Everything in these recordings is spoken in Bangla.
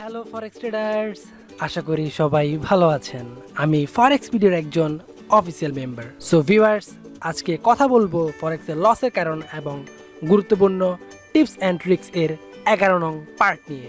হ্যালো ফরেক্স ট্রেডার্স আশা করি সবাই ভালো আছেন। আমি ফরেক্স ভিডিওর একজন অফিসিয়াল মেম্বার সো ভিউয়ার্স আজকে কথা বলব ফরেক্সের লসের কারণ এবং গুরুত্বপূর্ণ টিপস অ্যান্ড ট্রিক্স এর এগারো নং পার্ট নিয়ে।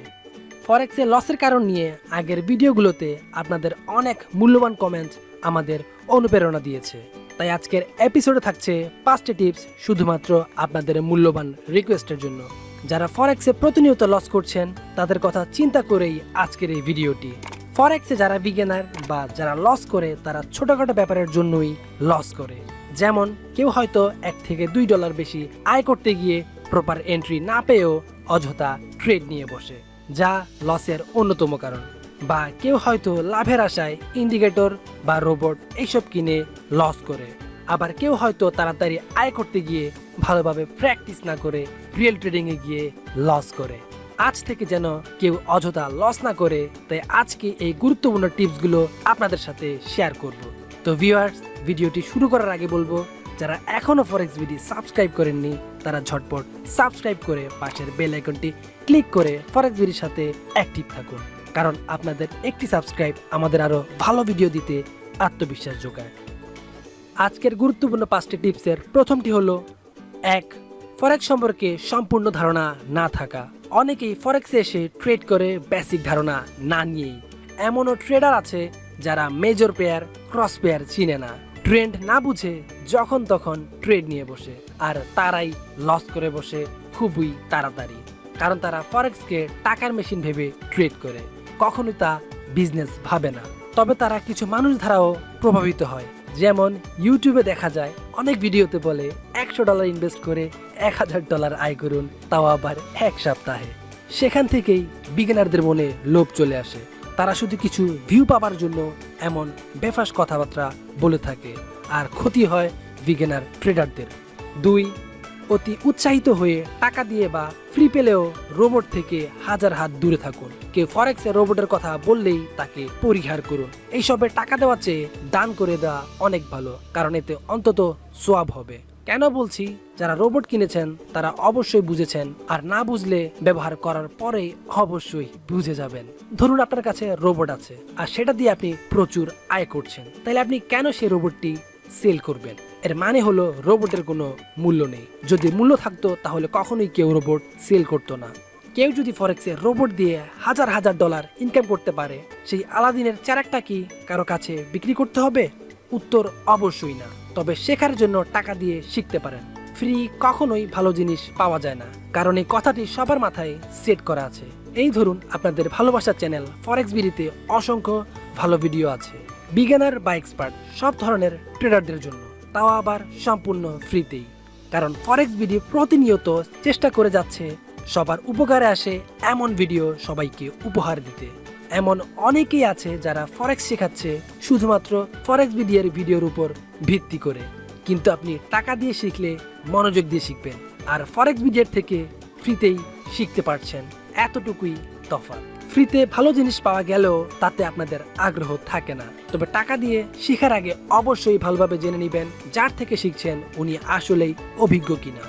ফরেক্সের লসের কারণ নিয়ে আগের ভিডিওগুলোতে আপনাদের অনেক মূল্যবান কমেন্ট আমাদের অনুপ্রেরণা দিয়েছে। তাই আজকের এপিসোডে থাকছে পাঁচটি টিপস শুধুমাত্র আপনাদের মূল্যবান রিকোয়েস্টের জন্য। যারা ফরেক্সে প্রতিনিয়ত লস করছেন, তাদের কথা চিন্তা করেই আজকের এই ভিডিওটি। ফরেক্সে যারা বিগিনার বা যারা লস করে, তারা ছোটখাটো ব্যাপারের জন্যই লস করে। যেমন, কেউ হয়তো এক থেকে দুই ডলার বেশি আয় করতে গিয়ে প্রপার এন্ট্রি না পেয়েও অযথা ট্রেড নিয়ে বসে, যা লসের অন্যতম কারণ। বা কেউ হয়তো লাভের আশায় ইন্ডিকেটর বা রোবট এইসব কিনে লস করে। আবার কেউ হয়তো তাড়াতাড়ি আয় করতে গিয়ে ভালোভাবে প্র্যাকটিস না করে রিয়েল ট্রেডিংয়ে গিয়ে লস করে। আজ থেকে যেন কেউ অযথা লস না করে, তাই আজকে এই গুরুত্বপূর্ণ টিপসগুলো আপনাদের সাথে শেয়ার করব। তো ভিউয়ার্স ভিডিওটি শুরু করার আগে বলব, যারা এখনও ফরেক্স ভিডি সাবস্ক্রাইব করেননি, তারা ঝটপট সাবস্ক্রাইব করে পাশের বেল আইকনটি ক্লিক করে ফরেক্স ভিডির সাথে অ্যাক্টিভ থাকুন। কারণ আপনাদের একটি সাবস্ক্রাইব আমাদের আরও ভালো ভিডিও দিতে আত্মবিশ্বাস যোগায়। আজকের গুরুত্বপূর্ণ পাঁচটি টিপসের প্রথমটি হলো, এক, ফরেক্স সম্পর্কে সম্পূর্ণ ধারণা না থাকা। অনেকেই ফরেক্সে এসে ট্রেড করে বেসিক ধারণা না নিয়েই। এমনও ট্রেডার আছে যারা মেজর পেয়ার, ক্রস পেয়ার চিনে না। ট্রেন্ড না বুঝে যখন তখন ট্রেড নিয়ে বসে, আর তারাই লস করে বসে খুবই তাড়াতাড়ি। কারণ তারা ফরেক্সকে টাকার মেশিন ভেবে ট্রেড করে। কখনোই তা বিজনেস ভাবে না। তবে তারা কিছু মানুষ দ্বারাও প্রভাবিত হয়। যেমন ইউটিউবে দেখা যায়, অনেক ভিডিওতে বলে একশো ডলার ইনভেস্ট করে এক হাজার ডলার আয় করুন, তাও আবার এক সপ্তাহে। সেখান থেকেই বিগিনারদের মনে লোভ চলে আসে। তারা শুধু কিছু ভিউ পাবার জন্য এমন বেফাস কথাবার্তা বলে থাকে, আর ক্ষতি হয় বিগিনার ট্রেডারদের দুই অতি উৎসাহিত হয়ে টাকা দিয়ে বা ফ্রি পেলেও রোবট থেকে হাজার হাত দূরে থাকুন। কেউ ফরেক্সের রোবটের কথা বললেই তাকে পরিহার করুন। এইসবে টাকা দেওয়া চেয়ে দান করে দেওয়া অনেক ভালো, কারণ এতে অন্তত সোয়াব হবে। কেন বলছি? যারা রোবট কিনেছেন, তারা অবশ্যই বুঝেছেন, আর না বুঝলে ব্যবহার করার পরে অবশ্যই বুঝে যাবেন। ধরুন আপনার কাছে রোবট আছে, আর সেটা দিয়ে আপনি প্রচুর আয় করছেন। তাহলে আপনি কেন সেই রোবটটি সেল করবেন? এর মানে হলো রোবটের কোনো মূল্য নেই। যদি মূল্য থাকতো, তাহলে কখনোই কেউ রোবট সেল করতো না। কেউ যদি ফরেক্সে রোবট দিয়ে হাজার হাজার ডলার ইনকাম করতে পারে, সেই আলাদিনের চারাকটা কি কারও কাছে বিক্রি করতে হবে? উত্তর অবশ্যই না। তবে শেখার জন্য টাকা দিয়ে শিখতে পারেন। ফ্রি কখনোই ভালো জিনিস পাওয়া যায় না। কারণ এই কথাটি সবার মাথায় সেট করা আছে। এই ধরুন আপনাদের ভালোবাসার চ্যানেল ফরেক্স বিডিতে অসংখ্য ভালো ভিডিও আছে। বিজ্ঞানার বা এক্সপার্ট, সব ধরনের ট্রেডারদের জন্য। তাও আবার সম্পূর্ণ ফ্রিতেই। কারণ ফরেক্স বিডি প্রতিনিয়ত চেষ্টা করে যাচ্ছে, সবার উপকারে আসে এমন ভিডিও সবাইকে উপহার দিতে। এমন অনেকেই আছে যারা ফরেক্স শেখাচ্ছে শুধুমাত্র ফরেক্স বিডিয়ার ভিডিওর উপর ভিত্তি করে। কিন্তু আপনি টাকা দিয়ে শিখলে মনোযোগ দিয়ে শিখবেন, আর ফরেক্স বিডিয়ার থেকে ফ্রিতেই শিখতে পারছেন এতটুকুই তফাৎ। ফ্রিতে ভালো জিনিস পাওয়া গেলেও তাতে আপনাদের আগ্রহ থাকে না। তবে টাকা দিয়ে শিখার আগে অবশ্যই ভালোভাবে জেনে নেবেন যার থেকে শিখছেন উনি আসলেই অভিজ্ঞ কিনা।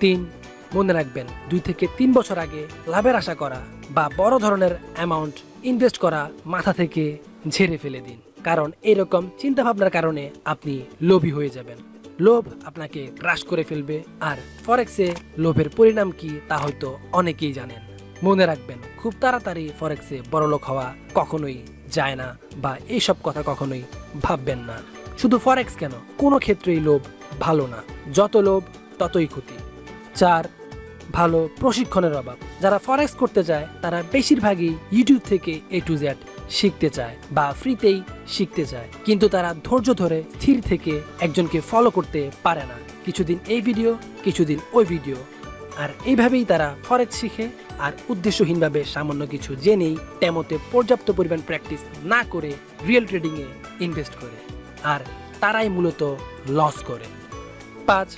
তিন, মনে রাখবেন, দুই থেকে তিন বছর আগে লাভের আশা করা বা বড় ধরনের অ্যামাউন্ট ইনভেস্ট করা মাথা থেকে ঝেড়ে ফেলে দিন। কারণ এরকম চিন্তাভাবনার কারণে আপনি লোভী হয়ে যাবেন। লোভ আপনাকে গ্রাস করে ফেলবে। আর ফরেক্সে লোভের পরিণাম কি তা হয়তো অনেকেই জানেন। মনে রাখবেন, খুব তাড়াতাড়ি ফরেক্সে বড়লোক হওয়া কখনোই যায় না বা এইসব কথা কখনোই ভাববেন না। শুধু ফরেক্স কেন? কোনো ক্ষেত্রেই লোভ ভালো না। যত লোভ, ততই ক্ষতি। চার, ভালো প্রশিক্ষণের অভাব। যারা ফরেক্স করতে চায় তারা বেশিরভাগই ইউটিউব থেকে এ টু জেড শিখতে চায় বা ফ্রিতেই শিখতে চায়। কিন্তু তারা ধৈর্য ধরে স্থির থেকে একজনকে ফলো করতে পারে না। কিছুদিন এই ভিডিও কিছুদিন ওই ভিডিও আর এইভাবেই তারা ফরেক্স শিখে আর উদ্দেশ্যহীনভাবে সামান্য কিছু জেনেই তেমতে পর্যাপ্ত পরিমাণ প্র্যাকটিস না করে রিয়েল ট্রেডিংয়ে ইনভেস্ট করে। আর তারাই মূলত লস করে। পাঁচ,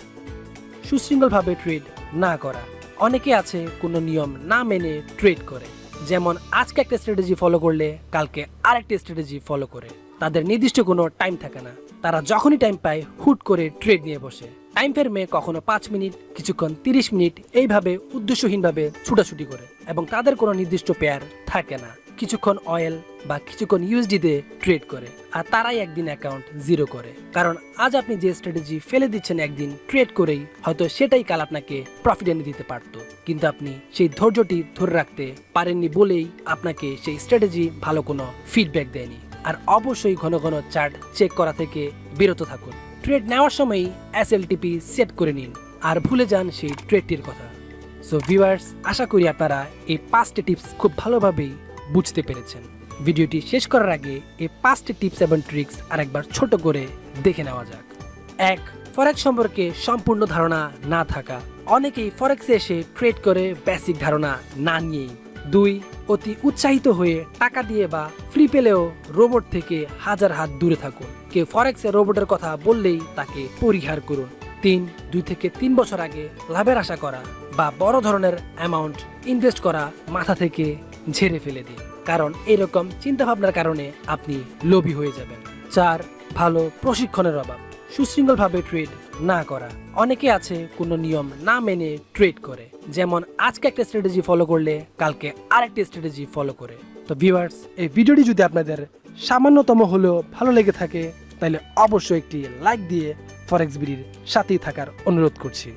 সুশৃঙ্খলভাবে ট্রেড না করা। অনেকে আছে কোনো নিয়ম না মেনে ট্রেড করে। যেমন আজকে একটা স্ট্র্যাটেজি ফলো করলে কালকে আরেকটা স্ট্র্যাটেজি ফলো করে। তাদের নির্দিষ্ট কোনো টাইম থাকে না। তারা যখনই টাইম পায়, হুট করে ট্রেড নিয়ে বসে। টাইম ফ্রেমে কখনো পাঁচ মিনিট, কিছুক্ষণ তিরিশ মিনিট, এইভাবে উদ্দেশ্যহীনভাবে ছুটাছুটি করে। এবং তাদের কোনো নির্দিষ্ট পেয়ার থাকে না। কিছুক্ষণ অয়েল বা কিছুক্ষণ ইউএসডিতে ট্রেড করে, আর তারাই একদিন অ্যাকাউন্ট জিরো করে। কারণ আজ আপনি যে স্ট্র্যাটেজি ফেলে দিচ্ছেন একদিন ট্রেড করেই, হয়তো সেটাই কাল আপনাকে প্রফিট এনে দিতে পারতো। কিন্তু আপনি সেই ধৈর্যটি ধরে রাখতে পারেননি বলেই আপনাকে সেই স্ট্র্যাটেজি ভালো কোনো ফিডব্যাক দেয়নি। আর অবশ্যই ঘন ঘন চার্ট চেক করা থেকে বিরত থাকুন। ট্রেড নেওয়ার সময়ই এসএলটিপি সেট করে নিন, আর ভুলে যান সেই ট্রেডটির কথা। সো ভিউয়ার্স আশা করি আপনারা এই পাঁচটি টিপস খুব ভালোভাবেই বুঝতে পেরেছেন। ভিডিওটি শেষ করার আগে এই পাঁচটি টিপস এবং ট্রিক্স আরেকবার ছোট করে দেখে নেওয়া যাক। এক, ফরেক্স সম্পর্কে সম্পূর্ণ ধারণা না থাকা। অনেকেই ফরেক্সে এসে ট্রেড করে বেসিক ধারণা না নিয়েই। দুই, অতি উৎসাহিত হয়ে টাকা দিয়ে বা ফ্রি পেলেও রোবট থেকে হাজার হাত দূরে থাকুন। কেউ ফরেক্সে রোবটের কথা বললেই তাকে পরিহার করুন। তিন, দুই থেকে তিন বছর আগে লাভের আশা করা বা বড় ধরনের অ্যামাউন্ট ইনভেস্ট করা মাথা থেকে ঝেড়ে ফেলে দিন। কারণ এরকম চিন্তাভাবনার কারণে আপনি লোভী হয়ে যাবেন। চার, ভালো প্রশিক্ষণের অভাব। সুশৃঙ্খলভাবে ট্রেড না করা। অনেকে আছে কোনো নিয়ম না মেনে ট্রেড করে। যেমন আজকে একটা স্ট্র্যাটেজি ফলো করলে কালকে আরেকটা স্ট্র্যাটেজি ফলো করে। তো ভিউয়ার্স, এই ভিডিওটি যদি আপনাদের সামান্যতম হলেও ভালো লেগে থাকে, তাহলে অবশ্যই একটি লাইক দিয়ে ফরেক্স বিডির সাথেই থাকার অনুরোধ করছি।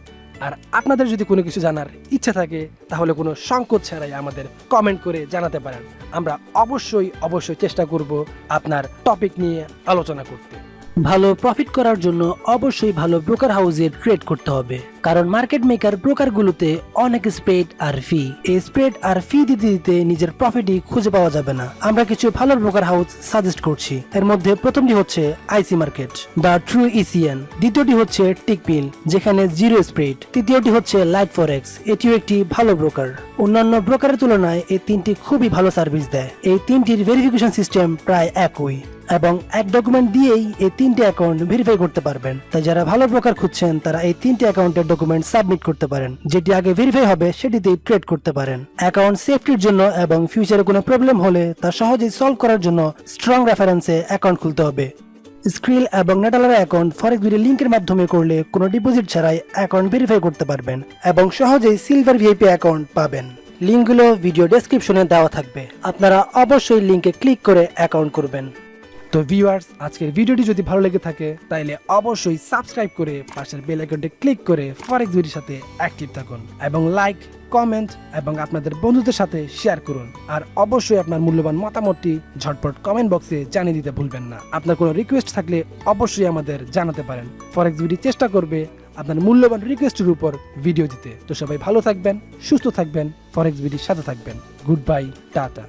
আর আপনাদের যদি কোনো কিছু জানার ইচ্ছা থাকে, তাহলে কোনো সংকোচ ছাড়াই আমাদের কমেন্ট করে জানাতে পারেন। আমরা অবশ্যই অবশ্যই চেষ্টা করব আপনার টপিক নিয়ে আলোচনা করতে। ভালো প্রফিট করার জন্য অবশ্যই ভালো ব্রোকার হাউসে ট্রেড করতে হবে। কারণ মার্কেট মেকার ব্রোকারগুলোতে অনেক স্প্রেড আর ফি এই স্প্রেড আর ফি দিতে দিতে নিজের প্রফিটই খুঁজে পাওয়া যাবে না। আমরা কিছু ভালো ব্রোকার হাউস সাজেস্ট করছি। এর মধ্যে প্রথমটি হচ্ছে IC market the true ECN দ্বিতীয়টি হচ্ছে টিকপিল যেখানে জিরো স্প্রেড তৃতীয়টি হচ্ছে লাইট ফরেক্স এটিও একটি ভালো ব্রোকার। অন্যান্য ব্রোকারের তুলনায় এই তিনটি খুবই ভালো সার্ভিস দেয়। এই তিনটির ভেরিফিকেশন সিস্টেম প্রায় একই। এবং এক ডকুমেন্ট দিয়েই এই তিনটি অ্যাকাউন্ট ভেরিফাই করতে পারবেন। তাই যারা ভালো ব্রোকার খুঁজছেন, তারা এই তিনটি অ্যাকাউন্টের ডকুমেন্ট সাবমিট করতে পারেন, যেটি আগে ভেরিফাই হবে, সেটিতেই ট্রেড করতে পারেন। অ্যাকাউন্ট সেফটির জন্য এবং ফিউচারে কোনো প্রবলেম হলে তা সহজেই সলভ করার জন্য স্ট্রং রেফারেন্সে অ্যাকাউন্ট খুলতে হবে। স্ক্রিল এবং নেটালার অ্যাকাউন্ট ফরেক্স বিডি লিঙ্কের মাধ্যমে করলে কোনো ডিপোজিট ছাড়াই অ্যাকাউন্ট ভেরিফাই করতে পারবেন এবং সহজেই সিলভার ভিআইপি অ্যাকাউন্ট পাবেন। লিঙ্কগুলো ভিডিও ডেসক্রিপশনে দেওয়া থাকবে। আপনারা অবশ্যই লিঙ্কে ক্লিক করে অ্যাকাউন্ট করবেন। তো ভিউয়ার্স আজকের ভিডিওটি যদি ভালো লেগে থাকে তাহলে অবশ্যই সাবস্ক্রাইব করে পাশের বেল আইকনটি ক্লিক করে ফরেক্স ভিডিওর সাথে অ্যাক্টিভ থাকুন এবং লাইক কমেন্ট এবং আপনাদের বন্ধুদের সাথে শেয়ার করুন। আর অবশ্যই আপনার মূল্যবান মতামতটি ঝটপট কমেন্ট বক্সে জানিয়ে দিতে ভুলবেন না। আপনার কোনো রিকোয়েস্ট থাকলে অবশ্যই আমাদের জানাতে পারেন। ফরেক্স ভিডিও চেষ্টা করবে আপনার মূল্যবান রিকোয়েস্টের উপর ভিডিও দিতে। তো সবাই ভালো থাকবেন, সুস্থ থাকবেন ফরেক্স ভিডিওর সাথে থাকবেন। Good bye tata.